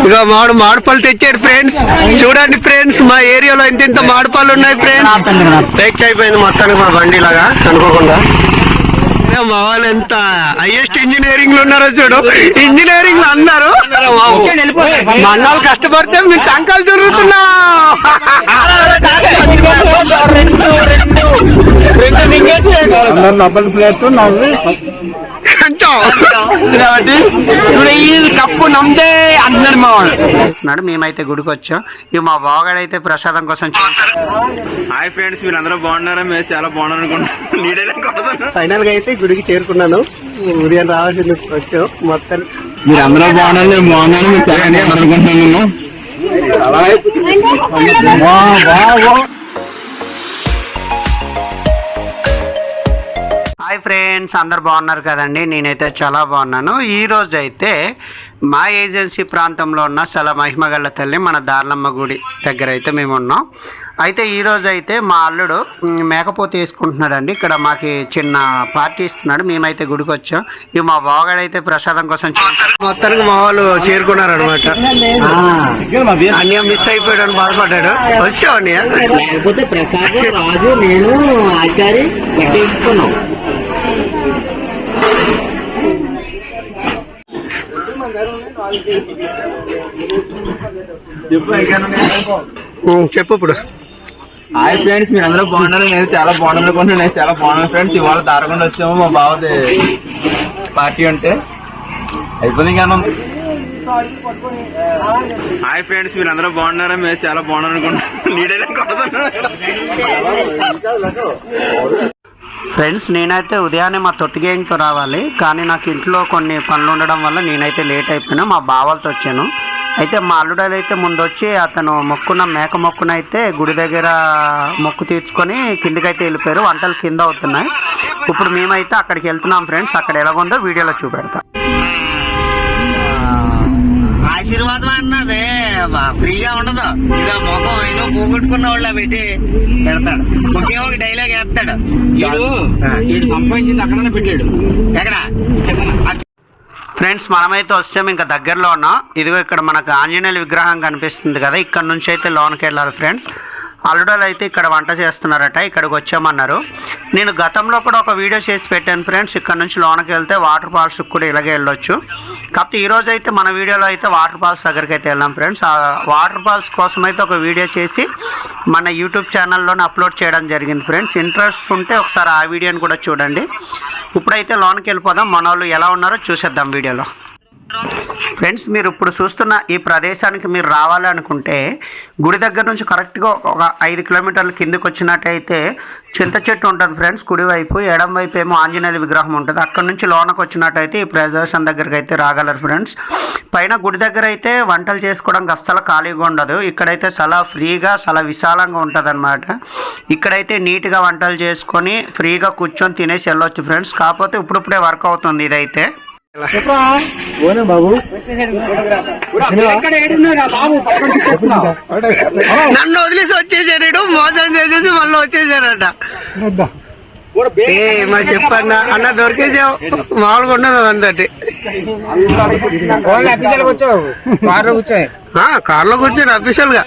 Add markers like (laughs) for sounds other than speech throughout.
ఇక మామిడి మామిడిపళ్ళు తెచ్చాడు ఫ్రెండ్స్ చూడండి ఫ్రెండ్స్ మా ఏరియాలో ఇంత ఇంత మామిడిపళ్ళు ఉన్నాయి ఫ్రెండ్స్ టెచ్ అయిపోయింది మొత్తానికి మా బండి లాగా అనుకోకుండా మా వాళ్ళు ఎంత హైయెస్ట్ ఇంజనీరింగ్లో ఉన్నారో చూడు. ఇంజనీరింగ్లో అన్నారు మా అన్నాళ్ళు కష్టపడితే మీ సంకలు తిరుగుతున్నా. కప్పు నమ్దే మా మేమైతే గుడికి వచ్చాం ఇక మా బావగాడైతే ప్రసాదం కోసం హాయ్ ఫ్రెండ్స్ మీరు అందరూ బాగున్నారా? మేము చాలా బాగున్నాను అనుకుంటున్నాం నీడైనా కొడుతున్నాం ఫైనల్గా అయితే గుడికి చేరుకున్నాను. ఉదయం రావాల్సింది వచ్చాం. మొత్తం మీరు అందరూ బాగున్నారు నేను బాగున్నాను మీరు చాలా అనుకుంటున్నాను హాయ్ ఫ్రెండ్స్ అందరు బాగున్నారు కదండి? నేనైతే చాలా బాగున్నాను. ఈ రోజు అయితే మా ఏజెన్సీ ప్రాంతంలో ఉన్న సల మహిమగల్ల తల్లి మన దార్లమ్మ గుడి దగ్గర అయితే మేము ఉన్నాం. అయితే ఈ రోజు అయితే మా అల్లుడు మేకపోతే వేసుకుంటున్నాడండి. ఇక్కడ మాకి చిన్న పార్టీ ఇస్తున్నాడు. మేమైతే గుడికి వచ్చాం ఇక మా బావగాడైతే ప్రసాదం కోసం మొత్తానికి మా వాళ్ళు చేరుకున్నారు అనమాట అన్నయ్య మిస్ అయిపోయాడు బాధపడ్డాడు. వచ్చావు అన్నయ్య? లేకపోతే ప్రసాద్ రాజు నేను ఆచారి చెప్పు ఇప్పుడు. హాయ్ ఫ్రెండ్స్ మీరు అందరూ బాగున్నారు. నేను చాలా బాగున్నాను అనుకుంటున్నాను. నేను చాలా బాగున్నాను ఫ్రెండ్స్ ఇవాళ తారకుండా వచ్చాము. మా బావది పార్టీ అంటే. అయిపోయింది కానీ హాయ్ ఫ్రెండ్స్ మీరు అందరూ బాగున్నారా? మేము చాలా బాగున్నాను అనుకుంటున్నాను. (laughs) నీడైనా ఫ్రెండ్స్ నేనైతే ఉదయాన్నే మా తొట్టి గ్యాంగ్తో రావాలి. కానీ నాకు ఇంట్లో కొన్ని పనులు ఉండడం వల్ల నేనైతే లేట్ అయిపోయినా మా బావలతో వచ్చాను. అయితే మా అల్లుడాలు అయితే ముందు వచ్చి అతను మొక్కున్న మేక మొక్కున అయితే గుడి దగ్గర మొక్కు తీర్చుకొని కిందికైతే వెళ్ళిపోయారు. వంటలు కింద అవుతున్నాయి. ఇప్పుడు మేమైతే అక్కడికి వెళ్తున్నాం ఫ్రెండ్స్. అక్కడ ఎలాగుందో వీడియోలో చూపెడతా. ఆశీర్వాదం అన్నది. ఫ్రీగా ఉండదు. ఇదో ముఖం ఏదో పోగొట్టుకున్న వాళ్ళ పెట్టి పెడతాడు. ఒకే ఒక డైలాగ్ వేస్తాడు. వీడు సంపాదించింది అక్కడనే పెట్టాడు. ఎక్కడ? ఫ్రెండ్స్ మనమైతే వచ్చాము ఇంకా దగ్గరలో ఉన్నాం. ఇదిగో ఇక్కడ మనకు ఆంజనేయుల విగ్రహం కనిపిస్తుంది కదా ఇక్కడ నుంచి అయితే లోనికి వెళ్ళాలి ఫ్రెండ్స్. అల్లుడలు అయితే ఇక్కడ వంట చేస్తున్నారట ఇక్కడికి వచ్చామన్నారు. నేను గతంలో కూడా ఒక వీడియో చేసి పెట్టాను ఫ్రెండ్స్. ఇక్కడ నుంచి లోనకి వెళ్తే వాటర్ ఫాల్స్ కూడా ఇలాగే వెళ్ళొచ్చు. కాకపోతే ఈరోజు అయితే మన వీడియోలో అయితే వాటర్ ఫాల్స్ దగ్గరికి అయితే వెళ్ళాం ఫ్రెండ్స్. ఆ వాటర్ ఫాల్స్ కోసం అయితే ఒక వీడియో చేసి మన యూట్యూబ్ ఛానల్లోనే అప్లోడ్ చేయడం జరిగింది ఫ్రెండ్స్. ఇంట్రెస్ట్ ఉంటే ఒకసారి ఆ వీడియోని కూడా చూడండి. ఇప్పుడైతే లోనకి వెళ్ళిపోదాం. మన వాళ్ళు ఎలా ఉన్నారో చూసేద్దాం వీడియోలో. ఫ్రెండ్స్ మీరు ఇప్పుడు చూస్తున్న ఈ ప్రదేశానికి మీరు రావాలనుకుంటే గుడి దగ్గర నుంచి కరెక్ట్గా ఒక ఐదు కిలోమీటర్ల కిందకి వచ్చినట్టయితే చింత చెట్టు ఉంటుంది ఫ్రెండ్స్ కుడివైపు ఎడం వైపు ఏమో ఆంజనేయ విగ్రహం ఉంటుంది. అక్కడ నుంచి లోనకు వచ్చినట్టయితే ఈ ప్రదేశం దగ్గరికి అయితే రాగలరు ఫ్రెండ్స్ పైన గుడి దగ్గర అయితే వంటలు చేసుకోవడానికి అస్సలు ఖాళీగా ఉండదు. ఇక్కడైతే చాలా ఫ్రీగా చాలా విశాలంగా ఉంటుంది ఇక్కడైతే నీట్గా వంటలు చేసుకొని ఫ్రీగా కూర్చొని తినేసి వెళ్ళొచ్చు ఫ్రెండ్స్ కాకపోతే ఇప్పుడిప్పుడే వర్క్ అవుతుంది ఇదైతే. నన్ను వదిలేసి వచ్చేసాడు మోసం చేసేసి మళ్ళీ వచ్చేసారట ఏ మరి చెప్పన్న? అన్న దొరికేసావు. మామూలుగా ఉండదు అందటి కార్లో కూర్చొని అఫీషియల్గా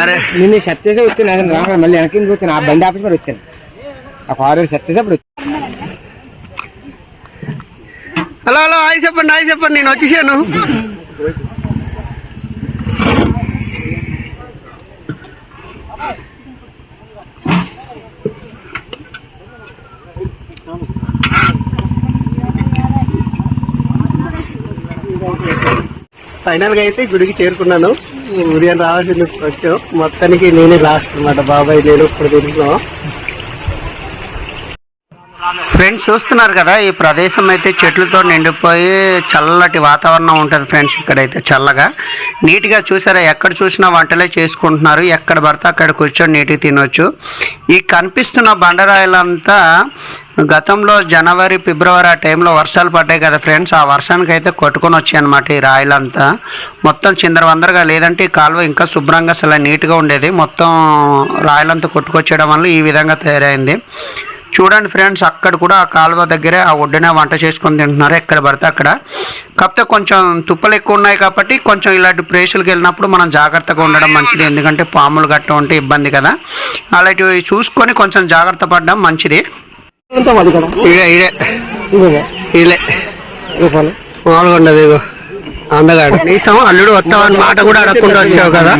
అరే. నిన్ను సెట్ చేసి వచ్చాను మళ్ళీ వెనక్కి వచ్చాను ఆ బండి ఆఫీస్ కూడా వచ్చాను. ఆ కారు సెట్ చేసి అప్పుడు హలో హలో హాయ్ చెప్పండి హాయ్ చెప్పండి నేను వచ్చేసాను. ఫైనల్గా అయితే గుడికి చేరుకున్నాను. ఉదయం రావాల్సింది వచ్చాం. మొత్తానికి నేనే లాస్ట్ అనమాట బాబాయ్ నేను ఇప్పుడు తెలుసుకున్నాం ఫ్రెండ్స్ చూస్తున్నారు కదా ఈ ప్రదేశం అయితే చెట్లతో నిండిపోయి చల్లటి వాతావరణం ఉంటుంది ఫ్రెండ్స్ ఇక్కడైతే చల్లగా. నీట్గా చూసారా ఎక్కడ చూసినా వంటలే చేసుకుంటున్నారు. ఎక్కడ పడితే అక్కడ కూర్చొని నీట్గా తినొచ్చు. ఈ కనిపిస్తున్న బండరాయిలంతా గతంలో జనవరి ఫిబ్రవరి ఆ టైంలో వర్షాలు పడ్డాయి కదా ఫ్రెండ్స్. ఆ వర్షానికి అయితే కొట్టుకొని వచ్చాయి అనమాట ఈ రాయలంతా. మొత్తం చిందరవందరగా లేదంటే ఈ కాలువ ఇంకా శుభ్రంగా అసలు నీట్గా ఉండేది. మొత్తం రాయిలంతా కొట్టుకొచ్చేయడం వల్ల ఈ విధంగా తయారైంది. చూడండి ఫ్రెండ్స్ అక్కడ కూడా ఆ కాలువ దగ్గరే ఆ ఒడ్డునే వంట చేసుకొని తింటున్నారు. ఎక్కడ పడితే అక్కడ. కాకపోతే కొంచెం తుప్పలు ఎక్కువ ఉన్నాయి కాబట్టి కొంచెం ఇలాంటి ప్లేసులకు వెళ్ళినప్పుడు మనం జాగ్రత్తగా ఉండడం మంచిది. ఎందుకంటే పాములు గట్ట ఉంటే ఇబ్బంది కదా. అలాంటివి చూసుకొని కొంచెం జాగ్రత్త పడడం మంచిది. ఇదే ఇదే. ఇదే మామూలుగా ఇగో అందగాడు. నీసం అల్లుడు వస్తావని మాట కూడా అడగకుండా వచ్చావు కదా?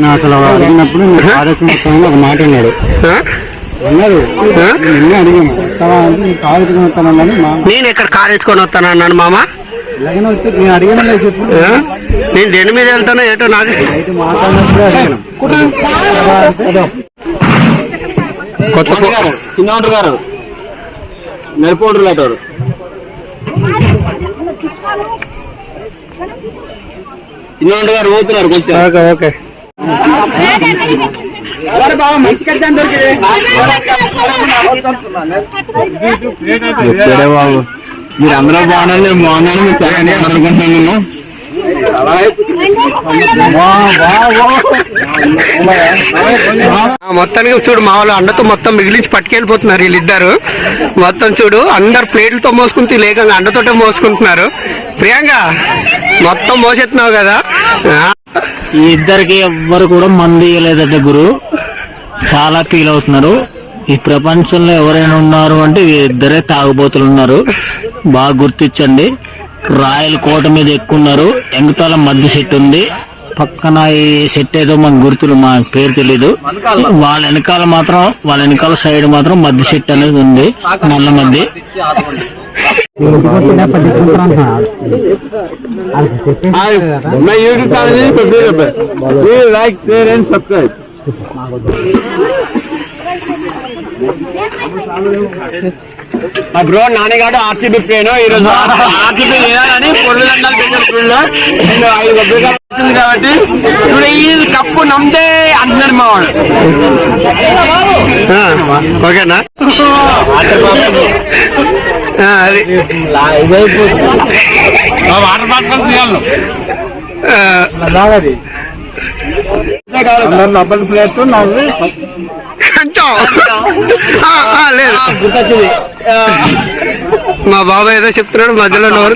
నేను ఇక్కడ కారు వేసుకొని వస్తాను అన్నాను మామ? నేను దేని మీద వెళ్తానో ఏటో నాకు కొత్త చిన్నవాడు గారు. నెలపోడు లేటారు చిన్నవాడు గారు పోతున్నారు కొంచెం. Okay okay. ఎక్కడే బాబు? మీరు అందరూ బాగున్నారు నేను బాగున్నాను మీరు చాలా అనుకుంటున్నాను మొత్తానికి చూడు మా వాళ్ళు అండతో మొత్తం మిగిలించి పట్టుకెళ్ళిపోతున్నారు వీళ్ళిద్దరు. మొత్తం చూడు అందరు ప్లేట్లతో మోసుకుంటూ లేకంగా అండతోటే మోసుకుంటున్నారు. ప్రియాంక మొత్తం మోసెత్తున్నావు కదా? ఈ ఇద్దరికి ఎవ్వరు కూడా మంది ఇయ్యలేదట గురు. చాలా ఫీల్ అవుతున్నారు. ఈ ప్రపంచంలో ఎవరైనా ఉన్నారు అంటే ఇద్దరే తాగుబోతులు ఉన్నారు. బాగా గుర్తించండి. రాయల కోట మీద ఎక్కున్నారు ఎంగతాల మధ్య సెట్ ఉంది. పక్కన ఈ సెట్ ఏదో మనకు గుర్తులు మా పేరు తెలీదు. వాళ్ళ వెనకాల మాత్రం వాళ్ళ వెనకాల సైడ్ మాత్రం మధ్య సెట్ అనేది ఉంది. నల్ల మధ్య. My YouTube channel subscribe please like share and subscribe. Bro నాన్నగాడు RCB ప్లేను ఈ రోజు ఆర్సీబీ లేదని పొరులందరూ కాబట్టి ఇప్పుడు ఈ కప్పు నమ్దే అంటున్నాడు మా వాడు ఓకేనా వాటర్ బాటిల్ తీయాలి. ఆ, డబ్బులు ప్లేట్ లేదు. మా బాబాయ్ ఏదో చెప్తున్నాడు మధ్యలో నోరు.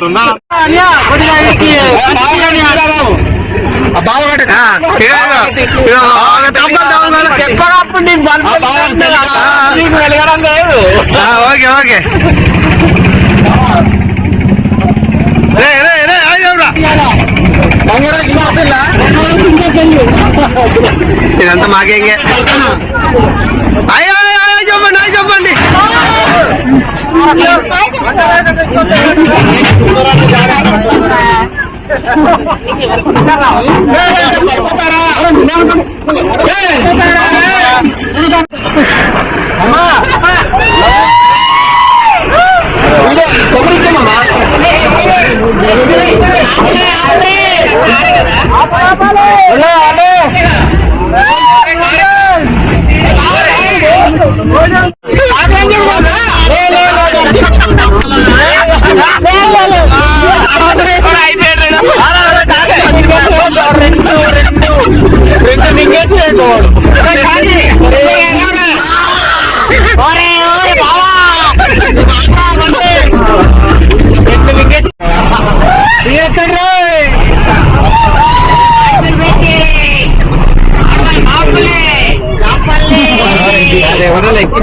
Okay okay. ఇదంతా మాకేంగే అయ్యో అయ్యో, అయ్యో చెప్పండి అయ్యో చెప్పండి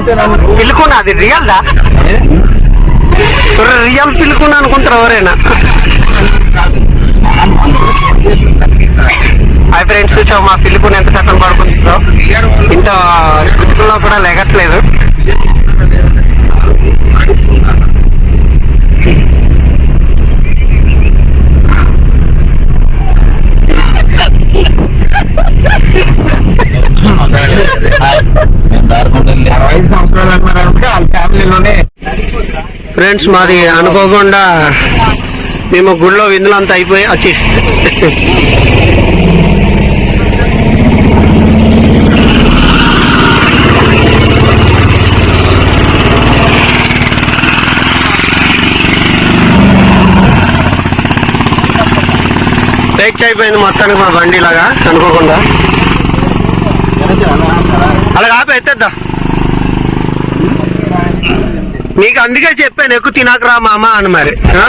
పిలుకున్నా అది రియల్ దా రియల్ పిలుకున్నా అనుకుంటారు ఎవరైనా? హాయ్ ఫ్రెండ్స్ చూసావు మా పిలుపుని ఎంత చక్కని పడుకుంటుందో? ఇంత పిలుపుల్లో కూడా లెగట్లేదు ఐదు సంవత్సరాలు అన్నారంటే వాళ్ళ ఫ్యామిలీలోనే ఫ్రెండ్స్ మాది అనుకోకుండా మేము గుళ్ళో విందులంతా అయిపోయి వచ్చి బ్రేక్ అయిపోయింది మొత్తానికి మా బండి లాగా అనుకోకుండా. అలాగే ఆపి ఎత్తేద్దాం. నీకు అందుకే చెప్పాను ఎక్కువ తినకరా మామ అని మరి. ఆ?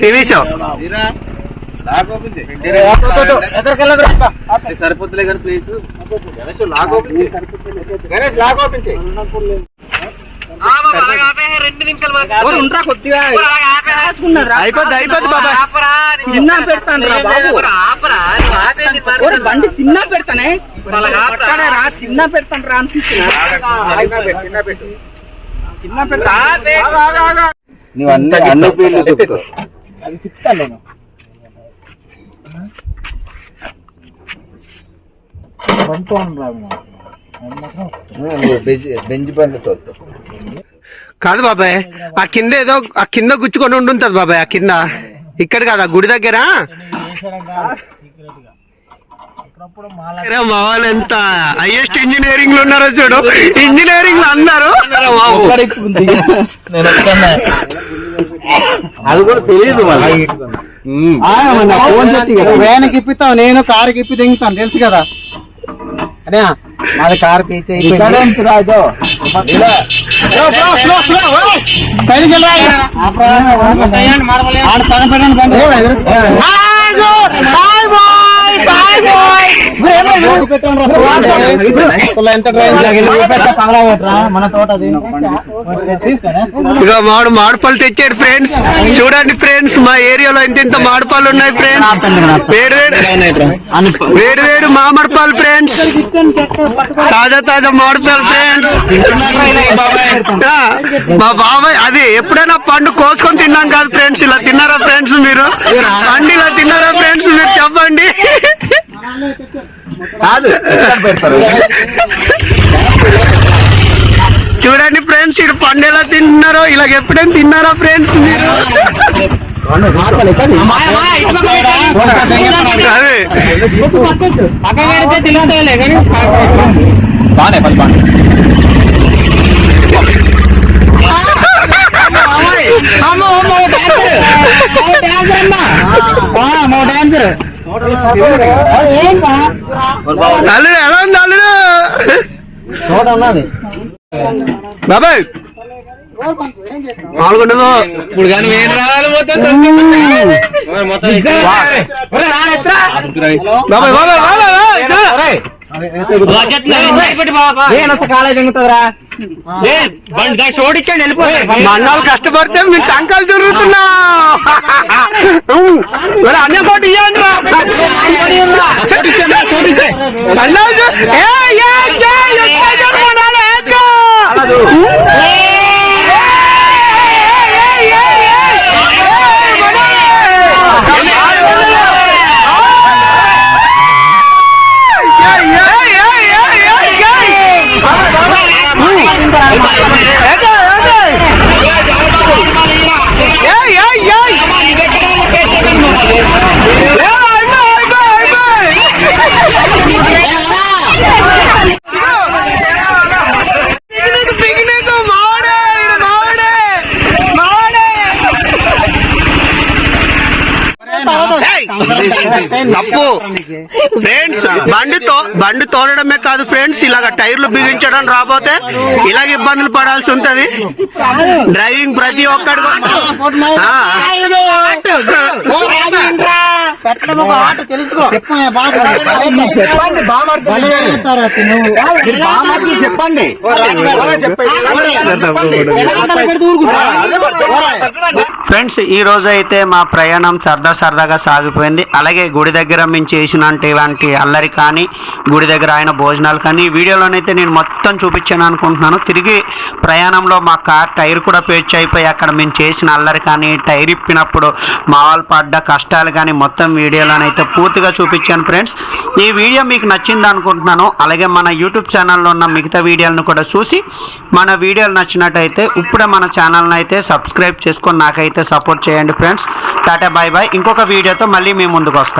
తినేసావు సరిపోతులే కానీ ప్లీజ్ ఉంటా కొద్దిగా? అయిపోద్ది అయిపోద్ది బాబా తిన్నా పెడతాను రా బాబు. ఓరి బండి తిన్నా పెడతానే? రా తిన్నా పెడతాను రా తిన్నా పెడతా నువ్వు అన్ని అన్ని అది తిప్పుతాను నేను బెంచ్ బండి తోలుతావు కాదు బాబాయ్ ఆ కింద ఏదో ఆ కింద గుచ్చుకొని ఉండుంటది బాబాయ్ ఆ కింద. ఇక్కడ కాదు ఆ గుడి దగ్గర? ఎంత హైయెస్ట్ ఇంజనీరింగ్లో ఉన్నారో చూడు. ఇంజనీరింగ్లో అన్నారు. అది కూడా తెలియదు మళ్ళీ. వ్యాన్కి ఇప్పుతావు నేను కారుకి ఇప్పి దింగుతాను తెలుసు కదా? అదే మాది కారు పీచే మన తోట ఇక మామిడి మామిడిపళ్ళు తెచ్చాడు ఫ్రెండ్స్. చూడండి ఫ్రెండ్స్ మా ఏరియాలో ఇంత ఇంత మామిడిపళ్ళు ఉన్నాయి ఫ్రెండ్స్. వేరు వేరు వేరు వేరు మామిడిపళ్ళు ఫ్రెండ్స్. తాజా తాజా మామిడిపళ్ళు ఫ్రెండ్స్ మా బాబాయ్ అది ఎప్పుడైనా పండు కోసుకొని తిన్నాం కాదు ఫ్రెండ్స్ ఇలా తిన్నారా ఫ్రెండ్స్ మీరు? పండు ఇలా తిన్నారా ఫ్రెండ్స్ మీరు చెప్పండి. కాదు చూడండి ఫ్రెండ్స్ ఇటు పండు ఎలా తిన్నారో ఇలా ఎప్పుడైనా తిన్నారా ఫ్రెండ్స్ మీరు? బానే పది బానే అల్లుడు ఎలా ఉంది అల్లుడు బాబాయ్ మామూలుగా ఇప్పుడు కానీ ఏం రావాలి మొత్తం కాలేజ్ మన్నాళ్ళు కష్టపడితే మీ సంకలు తిరుగుతున్నా. అన్న కోటి ఇవ్వండి రా. Come on, come on. తప్పు ఫ్రెండ్స్ బండి తో బండి తోలడమే కాదు ఫ్రెండ్స్ ఇలాగ టైర్లు బిగించడం రాబోతే ఇలాగ ఇబ్బందులు పడాల్సి ఉంటది. డ్రైవింగ్ ప్రతి ఒక్కడు చెప్పండి ఫ్రెండ్స్ ఈ రోజు అయితే మా ప్రయాణం సరదా సరదాగా సాగిపోయింది. అలాగే గుడి దగ్గర మేము చేసిన ఇలాంటి అల్లరి కానీ గుడి దగ్గర ఆయన భోజనాలు కానీ ఈ వీడియోలోనైతే నేను మొత్తం చూపించాను అనుకుంటున్నాను. తిరిగి ప్రయాణంలో మా కార్ టైర్ కూడా పేర్చి అయిపోయి అక్కడ మేము చేసిన అల్లరి కానీ టైర్ ఇప్పినప్పుడు మా వాళ్ళు పడ్డ కష్టాలు కానీ మొత్తం వీడియోలోనైతే పూర్తిగా చూపించాను ఫ్రెండ్స్. ఈ వీడియో మీకు నచ్చింది అనుకుంటున్నాను. అలాగే మన యూట్యూబ్ ఛానల్లో ఉన్న మిగతా వీడియోలను కూడా చూసి మన వీడియోలు నచ్చినట్టయితే ఇప్పుడే మన ఛానల్ని అయితే సబ్స్క్రైబ్ చేసుకొని నాకైతే సపోర్ట్ చేయండి ఫ్రెండ్స్. Tata bye bye. ఇంకొక వీడియోతో మళ్ళీ మీ ముందుకు వస్తాం.